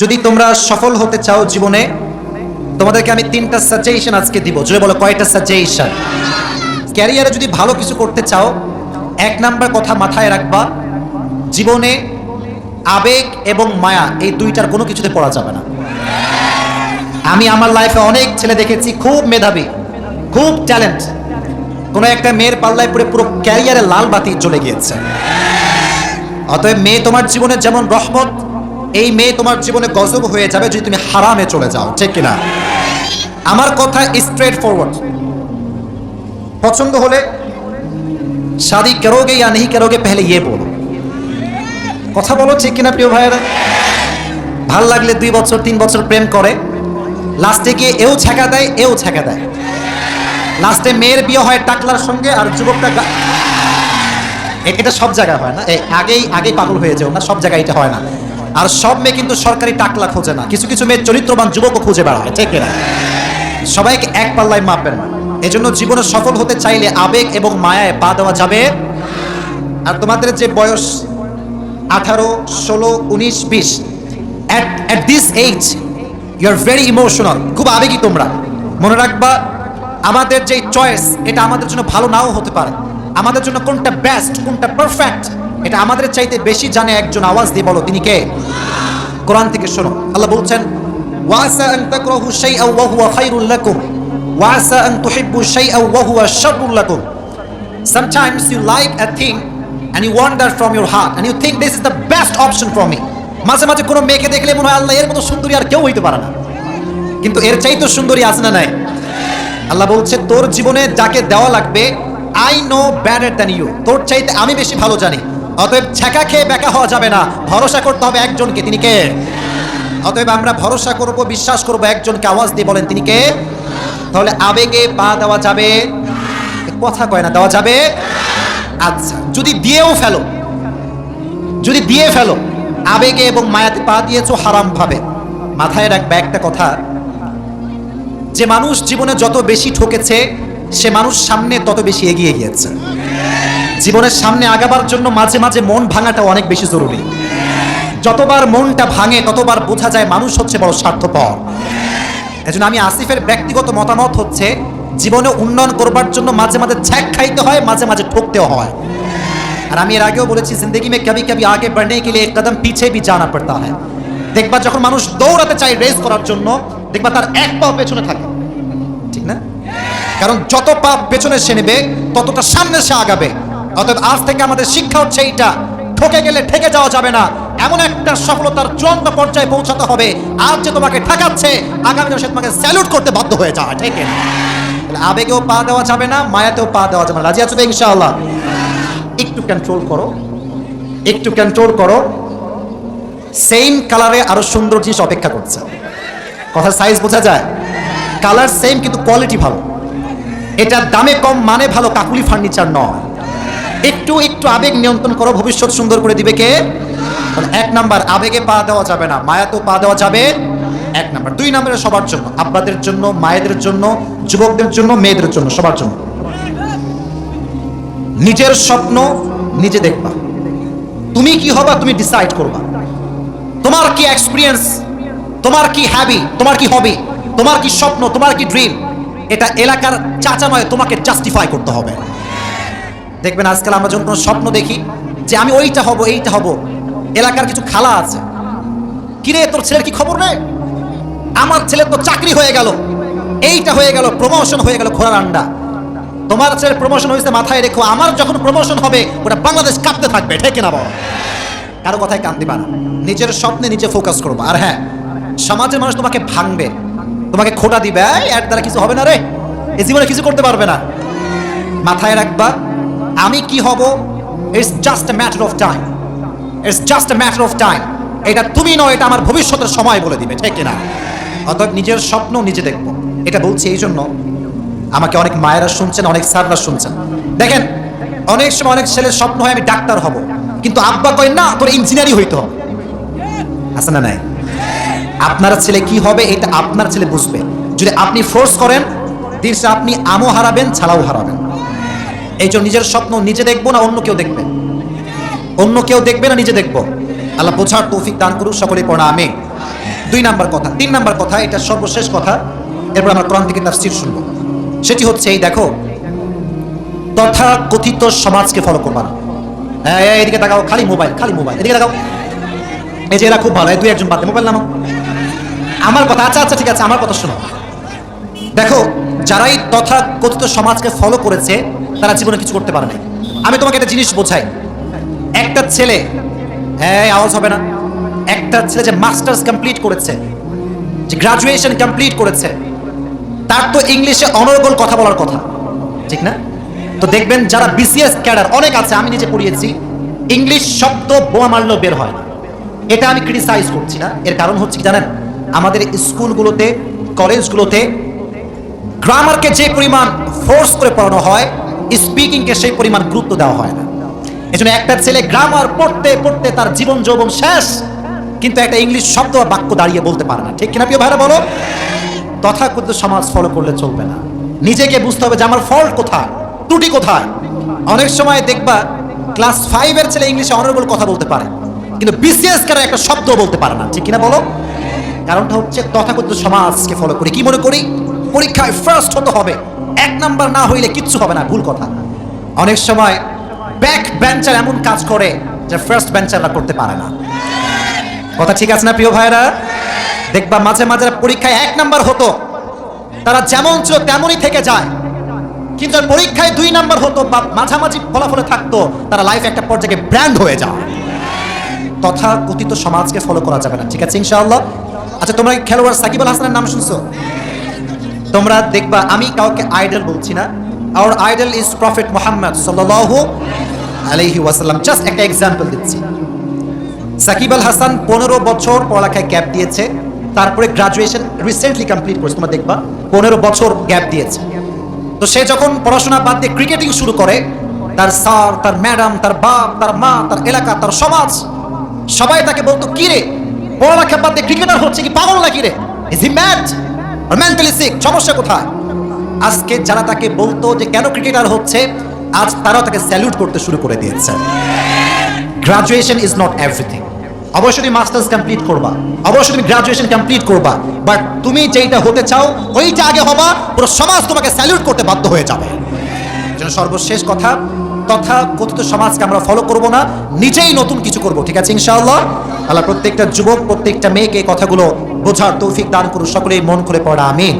যদি তোমরা সফল হতে চাও জীবনে, তোমাদেরকে আমি তিনটা সাজেশন আজকে দিব। জোরে বলো, কয়টা সাজেশন ক্যারিয়ারে যদি ভালো কিছু করতে চাও, এক নাম্বার কথা মাথায় রাখবা, জীবনে আবেগ এবং মায়া এই দুইটার কোনো কিছুতে পড়া যাবে না। আমি আমার লাইফে অনেক ছেলে দেখেছি, খুব মেধাবী, খুব ট্যালেন্ট কোনো একটা মেয়ের পাল্লায় পড়ে পুরো ক্যারিয়ারে লাল বাতি জ্বলে গিয়েছে। অতএব মেয়ে তোমার জীবনে যেমন রহমত এই মেয়ে তোমার জীবনে গজব হয়ে যাবে যদি তুমি হারামে চলে যাও, ঠিক কিনা? আমার কথা স্ট্রেট ফরওয়ার্ড পছন্দ হলে শাদি কেরোগে ইয়া নেহি কেরোগে পেহলে ইয়ে বলো। কথা বলো, ঠিক কিনা প্রিয় ভাইয়েরা? ভালো লাগলে দুই বছর, তিন বছর প্রেম করে। লাস্টে গিয়ে এও ছাঁকা দেয়, এও ছাঁকা দেয়। লাস্টে মেয়ের বিয়ে হয় টাকলার সঙ্গে আর যুবকটা এটা সব জায়গায় হয় না। এই আগেই পাগল হয়ে যেও না, সব জায়গায় এটা হয় না। আর সব মেয়ে কিন্তু সরকারি টাকলা খোঁজে না। কিছু কিছু মেয়ে চরিত্রবান যুবকও খুঁজে বেড়ায় ঠিক কিনা? সবাইকে এক পাল্লায় মাপবেন না। এজন্য জীবনে সফল হতে চাইলে আবেগ এবং মায়ায় পা দেওয়া যাবে। আর তোমাদের যে বয়স, আঠারো, ষোলো, উনিশ, বিশ at at this age you are very emotional খুব আবেগী তোমরা। মনে রাখবা, আমাদের যে চয়েস এটা আমাদের জন্য ভালো নাও হতে পারে। আমাদের জন্য কোনটা বেস্ট কোনটা পারফেক্ট এটা আমাদের চাইতে বেশি জানে একজন আওয়াজ দিয়ে বলো, তিনি কে? কোরআন থেকে শোনো। আল্লাহ বলছেন, ওয়াসা আন তাকরাহু শাইআন ওয়া হুয়া খায়রুল লাকুম। ওয়াসা আন তুহিব্বু শাইআন ওয়া হুয়া শাররুল লাকুম। Sometimes you like a thing and you want that from your heart and you think this is the best option for me. মাঝে মাঝে কোনো মেয়েকে দেখলে মনে হয়, আল্লাহ, এর মতো সুন্দরী আর কেউ হইতে পারে না। কিন্তু এর চাইতে সুন্দরী আছে না নাই? আল্লাহ বলছে, তোর জীবনে যাকে দেওয়া লাগবে I know better than you তোর চাইতে আমি বেশি ভালো জানি। অতএব ছ্যাঁকা খেয়ে বেকা হওয়া যাবে না। ভরসা করতে হবে একজনকে। তিনি কে? অতএব আমরা ভরসা করব, বিশ্বাস করব একজনকে। আওয়াজ দিয়ে বলেন, তিনি কে? তাহলে আবেগে পা দেওয়া যাবে। কথা কয় না, দেওয়া যাবে? আচ্ছা যদি দিয়েও ফেলো, যদি দিয়ে ফেলো, আবেগে এবং মায়াতে পা দিয়েছ, হারাম ভাবে। মাথায় রাখবে একটা কথা। যে মানুষ জীবনে যত বেশি ঠকেছে, সে মানুষ সামনে তত বেশি এগিয়ে গিয়েছে। জীবনের সামনে আগাবার জন্য মাঝে মাঝে মন ভাঙাটা অনেক বেশি জরুরি। যতবার মনটা ভাঙে, ততবার বোঝা যায় মানুষ হচ্ছে বড় স্বার্থপর। এজন্য আমি আসিফের ব্যক্তিগত মতামত হচ্ছে, জীবনে উন্নয়ন করবার জন্য মাঝে মাঝে ছ্যাক খাইতে হয়, মাঝে মাঝে ঠকতেও হয়। আর আমি এর আগেও বলেছি, জিন্দগি মে কবি কবি আগে বড়নে কে লিয়ে কদম পিছে ভি জানা পড়তা হয় দেখবা যখন মানুষ দৌড়াতে চায় রেস করার জন্য, দেখবা তার এক পা পেছনে থাকে। ঠিক না? কারণ যত পা পেছনে সে নেবে, ততটা সামনে সে আগাবে। অতএব আজ থেকে আমাদের শিক্ষা হচ্ছে এইটা। ঠকে গেলে ঠেকে যাওয়া যাবে না। এমন একটা সফলতার চূড়ান্ত পর্যায়ে পৌঁছাতে হবে। আজ যে তোমাকে ঠেকাচ্ছে, আগামী দিনে সে তোমাকে স্যালুট করতে বাধ্য হয়ে যাওয়া ঠিক আবেগেও পা দেওয়া যাবে না, মায়াতেও পা দেওয়া যাবে না। রাজি আছো তো ইনশাআল্লাহ? একটু কন্ট্রোল করো। একটু কন্ট্রোল করো। সেম কালারে আরও সুন্দর জিনিস অপেক্ষা করছে। কথা সাইজ বোঝা যায়? কালার সেম কিন্তু কোয়ালিটি ভালো। এটা দামে কম মানে ভালো, কাকুলি ফার্নিচার নয়। একটু একটু আবেগ নিয়ন্ত্রণ করো, ভবিষ্যৎ সুন্দর করে দিবে কে? এক নাম্বার, আবেগে পা দেওয়া যাবে না মায়া তো পা দেওয়া যাবে। এক নাম্বার। দুই নাম্বারে সবার জন্য, আব্বাদের জন্য, মায়েদের জন্য, যুবকদের জন্য, মেয়েদের জন্য, সবার জন্য। নিজের স্বপ্ন নিজে দেখবা। তুমি কি হবা, তুমি ডিসাইড করবা। তোমার কি এক্সপিরিয়েন্স তোমার কি হ্যাবি তোমার কি হবি তোমার কি স্বপ্ন, তোমার কি ড্রিম এটা এলাকার চাচা নয় তোমাকে জাস্টিফাই করতে হবে। দেখবেন আজকাল আমরা যখন কোনো স্বপ্ন দেখি যে আমি ওইটা হব এইটা হব এলাকার কিছু খালা আছে। কিরে তোর ছেলের কি খবর নেই আমার ছেলের তো চাকরি হয়ে গেল এইটা হয়ে গেল প্রমোশন হয়ে গেল ঘোড়ার আন্ডা। তোমার ছেলের প্রমোশন হয়েছে মাথায় রেখো আমার যখন প্রমোশন হবে ওটা বাংলাদেশ কাঁপতে থাকবে ঠেকে না বাবা কারও কথায় কান দিবা না। নিজের স্বপ্নে নিজে ফোকাস করব। আর হ্যাঁ সমাজের মানুষ তোমাকে ভাঙবে তোমাকে খোটা দিবে "এই, এর দ্বারা কিছু হবে না রে। এ জীবনে কিছু করতে পারবে না। মাথায় রাখবা আমি কি হব? It's just matter of time it's just matter of time এটা তুমি নয়, এটা আমার ভবিষ্যতের সময় বলে দিবে, ঠিক না অর্থাৎ নিজের স্বপ্ন নিজে দেখব। এটা বলছি এই জন্য আমাকে অনেক মায়েরা শুনছেন, অনেক স্যাররা শুনছেন। দেখেন, অনেক সময় অনেক ছেলের স্বপ্ন হয় আমি ডাক্তার হব। কিন্তু আব্বা কয়, না, তোর ইঞ্জিনিয়ারই হইতে হবে। আছে না নাই? আপনার ছেলে কি হবে, এটা আপনার ছেলে বুঝবে। যদি আপনি ফোর্স করেন দিনসে আপনি আমও হারাবেন ছাড়াও হারাবেন। এই জন্য নিজের স্বপ্ন নিজে দেখব না অন্য কেউ দেখবে? অন্য কেউ দেখবে না নিজে দেখব? আল্লাহ বোঝার তৌফিক দান করুক সকলে পড়া আমি দুই নাম্বার কথা, তিন নাম্বার কথা, এটা সর্বশেষ কথা। এরপর আমরা কোরআন থেকে তাফসীর শুনব। সেটি হচ্ছে এই, দেখো তথা কথিত সমাজকে ফলো করবা না। হ্যাঁ এদিকে তাকাও, খালি মোবাইল খালি মোবাইল এদিকে তাকাও। এই যে এরা খুব ভালো দুই একজন বাদ মোবাইল নামাও। আমার কথা আচ্ছা আচ্ছা ঠিক আছে, আমার কথা শোনো। দেখো, যারাই তথা কথিত সমাজকে ফলো করেছে তারা জীবনে কিছু করতে পারে না আমি তোমাকে একটা জিনিস বোঝাই। একটা ছেলে হ্যাঁ আওয়াজ হবে না। একটা ছেলে যে মাস্টার্স কমপ্লিট করেছে, যে গ্রাজুয়েশন কমপ্লিট করেছে, তার তো ইংলিশে অনর্গল কথা বলার কথা। ঠিক না? তো দেখবেন যারা বিসিএস ক্যাডার, অনেক আছে, আমি নিজে পড়িয়েছি, ইংলিশ শব্দ বোমা মারলেও বের হয় এটা আমি ক্রিটিসাইজ করছি না। এর কারণ হচ্ছে কি জানেন? আমাদের স্কুলগুলোতে, কলেজগুলোতে গ্রামারকে যে পরিমাণ ফোর্স করে পড়ানো হয় স্পিকিংকে সেই পরিমাণ গুরুত্ব দেওয়া হয় না। এজন্য একটা ছেলে গ্রামার পড়তে পড়তে তার জীবন যৌবন শেষ, কিন্তু একটা ইংলিশ শব্দ বা বাক্য দাঁড়িয়ে বলতে পারে না। ঠিক কিনা প্রিয় ভাইরা বলো? তথাকথিত সমাজ ফলো করলে চলবে না। নিজেকে বুঝতে হবে যে আমার ফল্ট কোথায়, ত্রুটি কোথায়। অনেক সময় দেখবা ক্লাস ফাইভের ছেলে ইংলিশে অনারেবল কথা বলতে পারে, কিন্তু বিসিএস কেন একটা শব্দ বলতে পারে না। ঠিক কিনা বলো? কারণটা হচ্ছে তথাকথিত সমাজকে ফলো করি। কি মনে করি? পরীক্ষায় ফার্স্ট হতে হবে। এক নাম্বার না হইলে কিচ্ছু হবে না, ভুল কথা। অনেক সময় ব্যাক বেঞ্চার এমন কাজ করে যে ফার্স্ট বেঞ্চাররা করতে পারে না। কথা ঠিক আছে না, প্রিয় ভাইরা দেখবা মাঝে মাঝে পরীক্ষায় এক নাম্বার হতো, তারা যেমন ছিল তেমনই থেকে যায়। কিন্তু পরীক্ষায় দুই নাম্বার হতো, বা মাঝামাঝি ফলাফলে থাকতো, তারা লাইফ একটা পর্যায়ে ব্র্যান্ড হয়ে যায়। তথা কথিত সমাজকে ফলো করা যাবে না, ঠিক আছে, ইনশাআল্লাহ? আচ্ছা তোমরা খেলোয়াড় সাকিব আল হাসানের নাম শুনছো? তোমরা দেখবা, আমি কাউকে আইডল বলছি না। Our idol is prophet Muhammad সাল্লাল্লাহু আলাইহি ওয়াসাল্লাম। জাস্ট একটা এক্সাম্পল দিচ্ছি। সাকিব আল হাসান পনেরো বছর পড়ালেখায় গ্যাপ দিয়েছে। তারপরে গ্রাজুয়েশন রিসেন্টলি কমপ্লিট করেছে। তোমরা দেখবা, পনেরো বছর গ্যাপ দিয়েছে। তো সে যখন পড়াশোনা বাদ দিয়ে ক্রিকেটিং শুরু করে, তার স্যার তার ম্যাডাম তার বাপ, তার মা, তার এলাকা, তার সমাজ, সবাই তাকে বলতো কি রে পড়ালেখা বাদ দিয়ে ক্রিকেটার হচ্ছে কি? পাগল নাকি রে? Is he mad mentally sick সমস্যা কোথায়? আজকে যারা তাকে বলতো যে কেন ক্রিকেটার হচ্ছে, আজ তারাও তাকে স্যালুট করতে শুরু করে দিয়েছে। গ্রাজুয়েশন ইজ নট এভরিথিং অবশ্যই তুমি মাস্টার্স কমপ্লিট করবা। অবশ্যই তুমি গ্রাজুয়েশন কমপ্লিট করবা। বাট তুমি যেইটা হতে চাও, ওইটা আগে হবা, পুরো সমাজ তোমাকে স্যালুট করতে বাধ্য হয়ে যাবে। যেন সর্বশেষ কথা, তথা কথিত সমাজকে আমরা ফলো করব না, নিজেই নতুন কিছু করব, ঠিক আছে ইনশাআল্লাহ? আল্লাহ প্রত্যেকটা যুবক, প্রত্যেকটা মেয়েকে কথাগুলো বোঝার তৌফিক দান করুন। সকলেই মন খুলে পড়া আমিন।